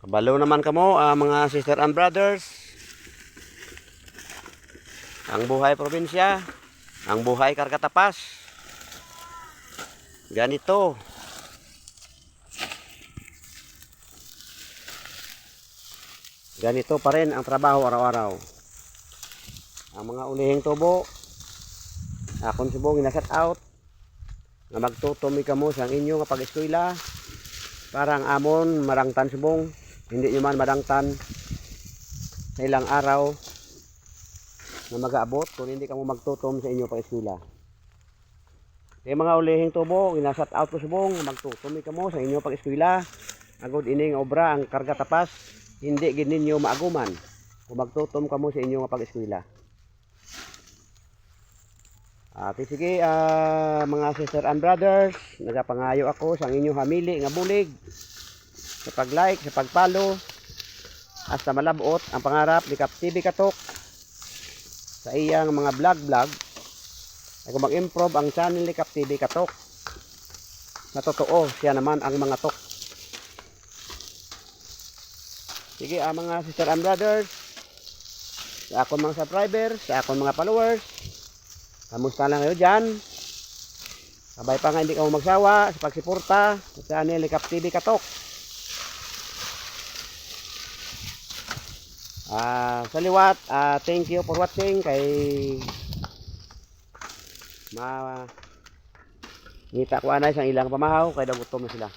Kabalo naman kamo ah, mga sister and brothers. Ang buhay probinsya, ang buhay karkatapas. Ganito. Ganito pa rin ang trabaho araw-araw. Ang mga ulihing tubo, akon subong ina-set out nga magtutumi kamo sa inyo nga pag-eskwela para ang amon marangtan subong hindi nyo man marangtan sa ilang araw na mag-aabot kung hindi kamo magtutom sa inyo pag-eskwela. Kaya mga ulihing tubo, ginasat out ko subong, magtutumi kamo sa inyo pag-eskwela. Agod ining obra ang karga tapas, hindi gid ninyo maaguman kung magtutom kamo sa inyo nga pag-eskwela. Ate sige, ah, mga sister and brothers, nagapangayo ako sa inyong hamili nga bulig. Sa pag-like, sa pag-follow, hasta malabot ang pangarap ni Kap TV Katok sa iyang mga vlog-vlog ay kung mag-improve ang channel ni Kap TV Katok na totoo siya naman ang mga tok. Sige, ah, mga sister and brothers, sa akong mga subscribers, sa akong mga followers, Kamusta lang kayo dyan? Sabay pa nga hindi ka magsawa sa pagsiporta sa channel ni Kap TV Katok. Ah, sa liwat, ah, thank you for watching kay ma ngita ko anay sa ilang pamahaw kay dagutom na sila.